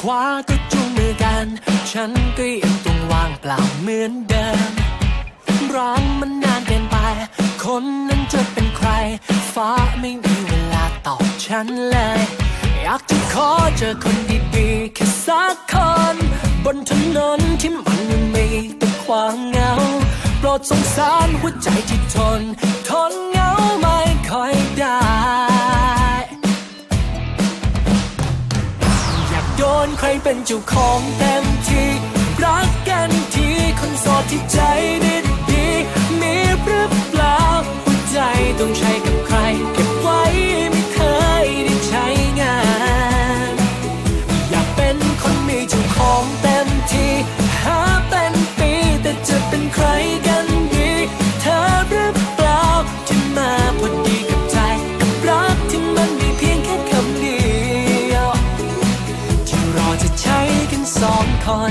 ขวาก็จูงมือกัน ฉันก็ยังต้องว่างเปล่าเหมือนเดิมร้องมันนานเกินไป คนนั้นจะเป็นใคร ฟ้าไม่มีเวลาตอบฉันเลย อยากจะขอเจอคนดีๆแค่สักคน บนถนนที่มันยังมีแต่ความเหงา โปรดสงสารหัวใจที่ทน ทนเหงาไม่ค่อย เป็นเจ้าของเต็มที่ รักกันทีคนโสดที่ใจดี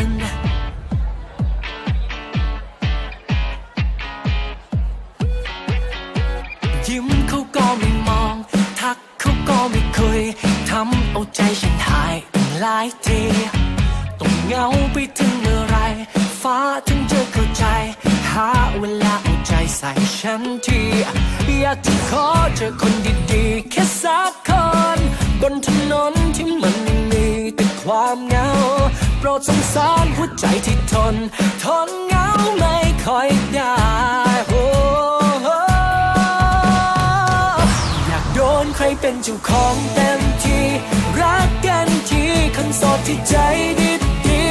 นยิ้มเขาก็ไม่มอง ทักเขาก็ไม่คุยทำเอาใจฉันหายตั้งหลายทีต้องเหงาไปถึงเมื่อไร ฟ้าถึงจะเข้าใจ หาเวลาเอาใจใส่ฉันที อยากจะขอเจอคนดีๆ แค่สักคน บนถนนที่มันยังมีแต่ความเหงา โปรดสงสารหัวใจที่ทน ทนเหงาไม่ค่อยได้โอ้โอยากโดนใครเป็นเจ้าของเต็มที่ รักกันทีคนโสดที่ใจดีดี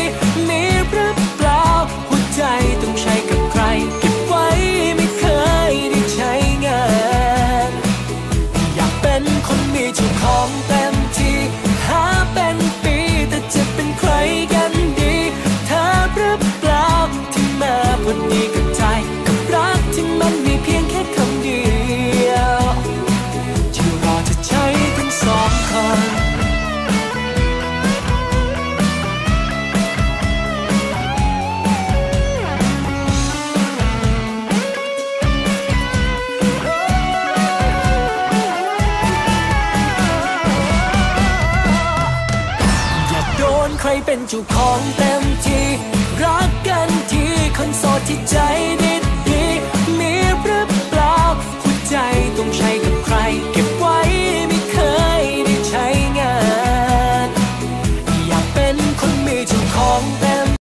มีหรือเปล่า หัวใจต้องใช้กับใคร เก็บไว้ไม่เคยได้ใช้งาน อยากเป็นคนมีเจ้าของเต็ม นใครเป็นเจ้าของเต็มที่รักกันทีคนโสดที่ใจดี